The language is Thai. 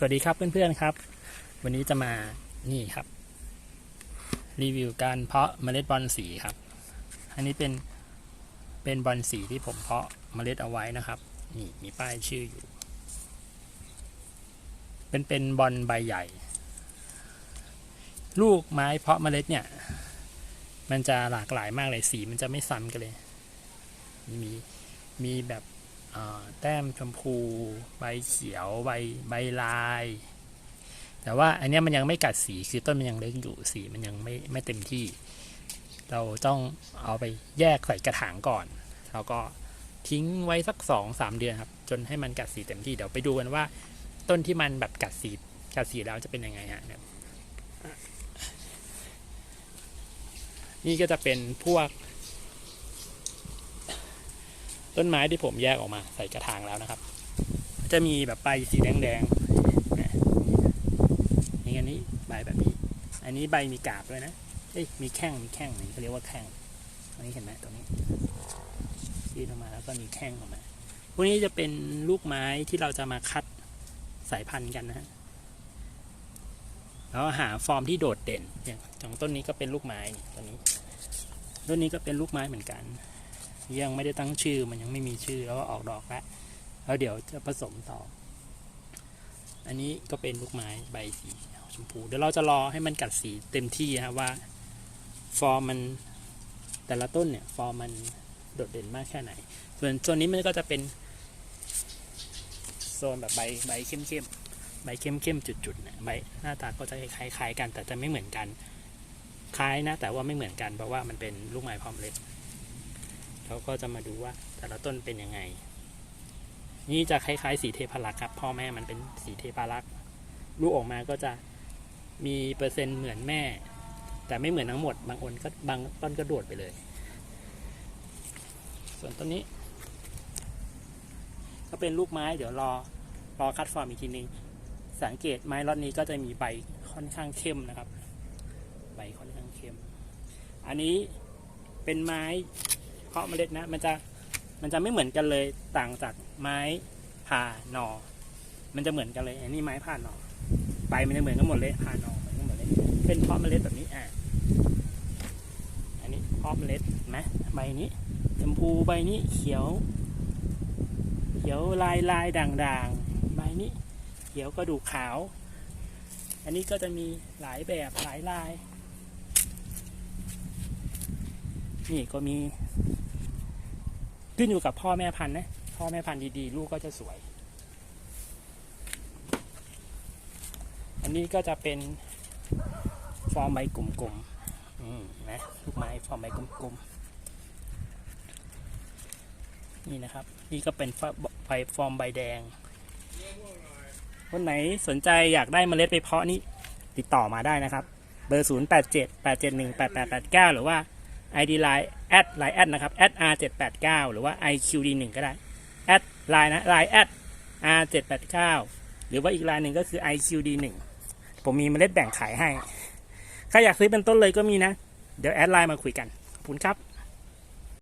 สวัสดีครับเพื่อนๆครับ วันนี้จะมานี่ครับ รีวิวการเพาะเมล็ดบอลสีครับ อันนี้เป็นเป็นบอลสีที่ผมเพาะเมล็ดเอาไว้นะครับนี่มีป้ายชื่ออยู่ เป็นเป็นบอลใบใหญ่ ลูกไม้เพาะเมล็ดเนี่ย มันจะหลากหลายมากเลยสีมันจะไม่ซ้ำกันเลย มีมีแบบ แต้มชมพู ใบเขียว ใบใบลาย แต่ว่าอันนี้มันยังไม่กัดสีคือต้นมันยังเล็กอยู่สีมันยังไม่ไม่เต็มที่ เราต้องเอาไปแยกใส่กระถางก่อน แล้วก็ทิ้งไว้สักสองสามเดือนครับ จนให้มันกัดสีเต็มที่เดี๋ยวไปดูกันว่า ต้นที่มันแบบกัดสีกัดสีแล้วจะเป็นยังไงฮะเนี่ยนี่ก็จะเป็นพวก ต้นไม้ที่ผมแยกออกมาใส่กระถางแล้วนะครับ จะมีแบบใบสีแดงๆนะนี่อันนี้ใบแบบนี้ อันนี้ใบมีกาบด้วยนะเอ้ยมีแข้งมีแข้งนี่เขาเรียกว่าแข้งอันนี้เห็นไหมตรงนี้ยื่นออกมาแล้วก็มีแข้งออกมาพวกนี้จะเป็นลูกไม้ที่เราจะมาคัดสายพันธุ์กันนะฮะแล้วหาฟอร์มที่โดดเด่นอย่างต้นนี้ก็เป็นลูกไม้ต้นนี้ต้นนี้ก็เป็นลูกไม้เหมือนกัน ยังไม่ได้ตั้งชื่อมันยังไม่มีชื่อแล้วก็ออกดอกแล้วแล้วเดี๋ยวจะผสมต่อ อันนี้ก็เป็นลูกไม้ใบสีชมพูเดี๋ยวเราจะรอให้มันกัดสีเต็มที่นะว่า ฟอร์มมันแต่ละต้นเนี่ย ฟอร์มมันโดดเด่นมากแค่ไหน ส่วนโซนนี้มันก็จะเป็นโซนแบบใบใบเข้มเข้มๆใบเข้มเข้มๆจุดๆเนี่ยใบหน้าตาก็จะคล้ายๆกัน แต่จะไม่เหมือนกัน คล้ายนะแต่ว่าไม่เหมือนกันเพราะว่ามันเป็นลูกไม้พร้อมเล็ด เขาก็จะมาดูว่าแต่ละต้นเป็นยังไง นี่จะคล้ายๆสีเทพารักษ์ครับ พ่อแม่มันเป็นสีเทพารักษ์ลูกออกมาก็จะมีเปอร์เซ็นต์เหมือนแม่ แต่ไม่เหมือนทั้งหมด บางอนก็บางต้นก็โดดไปเลย ส่วนต้นนี้ ก็เป็นลูกไม้เดี๋ยวรอรอคัดฟอร์มอีกทีนึงสังเกตไม้รอดนี้ก็จะมีใบค่อนข้างเข้มนะครับ ใบค่อนข้างเข้ม อันนี้เป็นไม้ เพาะเมล็ดนะ มันจะมันจะไม่เหมือนกันเลยต่างจากไม้ผ่าหนอ มันจะเหมือนกันเลย อันนี้ไม้ผ่าหนอใบมันจะเหมือนกันหมดเลยผ่าหนอเหมือนกันหมดเลย เป็นเพาะเมล็ดแบบนี้อะอันนี้เพาะเมล็ดนไหมใบนี้ชมพูใบนี้เขียว เขียวลายลายด่างๆใบนี้ เขียวกระดูกขาว อันนี้ก็จะมีหลายแบบหลายลาย นี่ก็มี ขึ้นอยู่กับพ่อแม่พันธุ์นะ พ่อแม่พันธุ์ดีๆ ลูกก็จะสวย อันนี้ก็จะเป็นฟอร์มใบกลมๆอืมนะลูกไม้ฟอร์มใบกลมๆนี่นะครับ นี่ก็เป็นใบฟอร์มใบแดงคนไหนสนใจอยากได้เมล็ดไปเพาะนี่ติดต่อมาได้นะครับ เบอร์ 0 8 7 8 7 1 8 8 8 9 หรือว่า ID Line แอดไลน์แอดนะครับแอด R 7 8 9 หรือว่า IQD 1 ก็ได้แอดไลน์นะไลน์แอด R 7 8 9 หรือว่าอีกไลน์หนึ่งก็คือ IQD 1 ผมมีเมล็ดแบ่งขายให้ ใครอยากซื้อเป็นต้นเลยก็มีนะ เดี๋ยวแอดไลน์มาคุยกันขอบคุณครับ